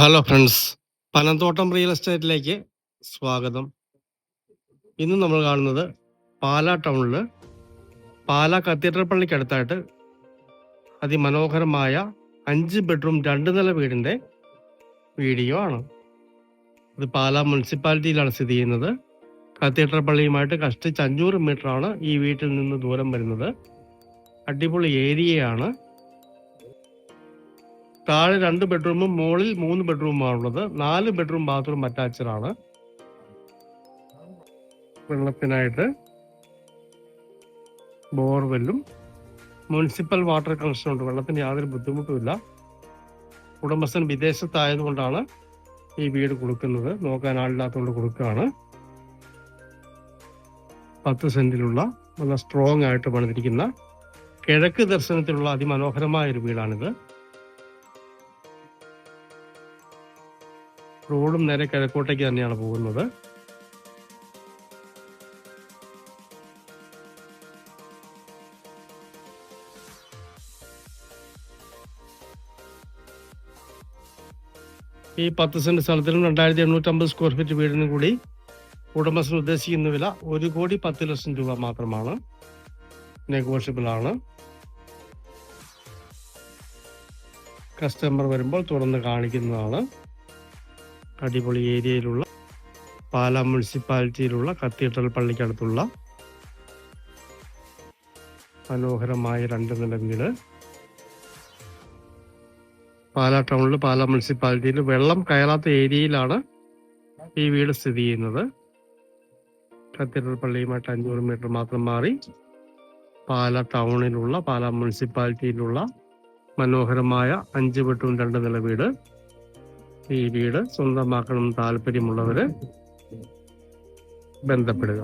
Hello friends Panamthottam real എസ്റ്റേറ്റിലേക്ക് സ്വാഗതം. ഇന്ന് നമ്മൾ കാണുന്നത് പാലാ ടൗണിൽ പാലാ കത്തീഡ്രൽ പള്ളിക്ക് അടുത്തായിട്ട് അതിമനോഹരമായ അഞ്ച് ബെഡ്റൂം രണ്ട് നില വീടിന്റെ വീഡിയോ ആണ്. ഇത് പാലാ മുനിസിപ്പാലിറ്റിയിലാണ് സ്ഥിതി ചെയ്യുന്നത്. കത്തീഡ്രൽ പള്ളിയുമായിട്ട് കഷ്ടിച്ച് അഞ്ഞൂറ് മീറ്ററാണ് ഈ വീട്ടിൽ നിന്ന് ദൂരം വരുന്നത്. അടിപൊളി ഏരിയയാണ്. താഴെ രണ്ട് ബെഡ്റൂമും മുകളിൽ മൂന്ന് ബെഡ്റൂമാണുള്ളത് നാല് ബെഡ്റൂം ബാത്റൂം അറ്റാച്ച്ഡ് ആണ്. വെള്ളത്തിനായിട്ട് ബോർവെല്ലും മുനിസിപ്പൽ വാട്ടർ കണക്ഷൻ ഉണ്ട്. വെള്ളത്തിന് യാതൊരു ബുദ്ധിമുട്ടുമില്ല. ഉടമസ്ഥൻ വിദേശത്തായതുകൊണ്ടാണ് ഈ വീട് കൊടുക്കുന്നത്. നോക്കാൻ ആളില്ലാത്തതുകൊണ്ട് കൊടുക്കുകയാണ്. പത്ത് സെന്റിലുള്ള നല്ല സ്ട്രോങ് ആയിട്ട് പണിതിരിക്കുന്ന കിഴക്ക് ദർശനത്തിലുള്ള അതിമനോഹരമായ ഒരു വീടാണിത്. റോഡും നേരെ കിഴക്കോട്ടേക്ക് തന്നെയാണ് പോകുന്നത്. ഈ പത്ത് സെന്റ് സ്ഥലത്തിനും രണ്ടായിരത്തി എണ്ണൂറ്റമ്പത് സ്ക്വയർ ഫീറ്റ് വീടിനും കൂടി ഉടമസ്ഥൻ ഉദ്ദേശിക്കുന്ന വില ഒരു കോടി പത്ത് ലക്ഷം രൂപ മാത്രമാണ്. നെഗോഷ്യബിൾ ആണ് കസ്റ്റമർ വരുമ്പോൾ തുറന്ന് കാണിക്കുന്നതാണ്. അടിപൊളി ഏരിയയിലുള്ള പാലാ മുനിസിപ്പാലിറ്റിയിലുള്ള കത്തീഡ്രൽ പള്ളിക്കടുത്തുള്ള മനോഹരമായ രണ്ട് നില വീട്. പാലാ ടൗണിൽ പാലാ മുനിസിപ്പാലിറ്റിയിൽ വെള്ളം കയറാത്ത ഏരിയയിലാണ് ഈ വീട് സ്ഥിതി ചെയ്യുന്നത്. കത്തീഡ്രൽ പള്ളിയുമായിട്ട് അഞ്ഞൂറ് മീറ്റർ മാത്രം മാറി പാലാ ടൗണിലുള്ള പാലാ മുനിസിപ്പാലിറ്റിയിലുള്ള മനോഹരമായ അഞ്ച് ബെഡ്റൂം രണ്ട് നില വീട്. ഈ വീട് സ്വന്തമാക്കണം താല്പര്യമുള്ളവര് ബന്ധപ്പെടുക.